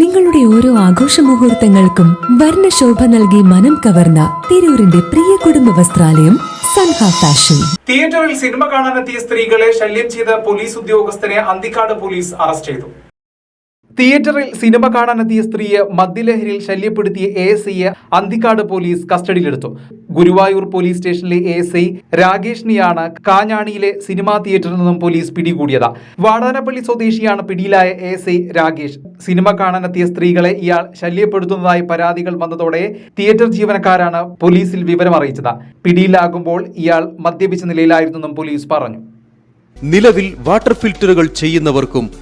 നിങ്ങളുടെ ഓരോ ആഘോഷ മുഹൂർത്തങ്ങൾക്കും വർണശോഭ നൽകി മനം കവർന്ന തിരൂരിന്റെ പ്രിയ കുടുംബ വസ്ത്രാലയം ഫാഷൻ. തിയേറ്ററിൽ സിനിമ കാണാനെത്തിയ സ്ത്രീകളെ ശല്യം ചെയ്ത പോലീസ് ഉദ്യോഗസ്ഥനെ അന്തിക്കാട് പോലീസ് അറസ്റ്റ് ചെയ്തു. തിയേറ്ററിൽ സിനിമ കാണാനെത്തിയ സ്ത്രീയെ മദ്യലഹരിയിൽ ശല്യപ്പെടുത്തിയ എ എസ് ഐയെ അന്തിക്കാട് പോലീസ് കസ്റ്റഡിയിലെടുത്തു. ഗുരുവായൂർ പോലീസ് സ്റ്റേഷനിലെ എ എസ് ഐ രാകേഷിനെയാണ് കാഞ്ഞാണിയിലെ സിനിമാ തിയേറ്ററിൽ നിന്നും പോലീസ് പിടികൂടിയത്. വാടാനപ്പള്ളി സ്വദേശിയാണ് പിടിയിലായ A S I Rakesh. Cinema കാണാനെത്തിയ സ്ത്രീകളെ ഇയാൾ ശല്യപ്പെടുത്തുന്നതായി പരാതികൾ വന്നതോടെ തിയേറ്റർ ജീവനക്കാരാണ് പോലീസിൽ വിവരം അറിയിച്ചത്. പിടിയിലാകുമ്പോൾ ഇയാൾ മദ്യപിച്ച നിലയിലായിരുന്നെന്നും പോലീസ് പറഞ്ഞു. നിലവിൽ വാട്ടർ ഫിൽറ്ററുകൾ ചെയ്യുന്നവർക്കും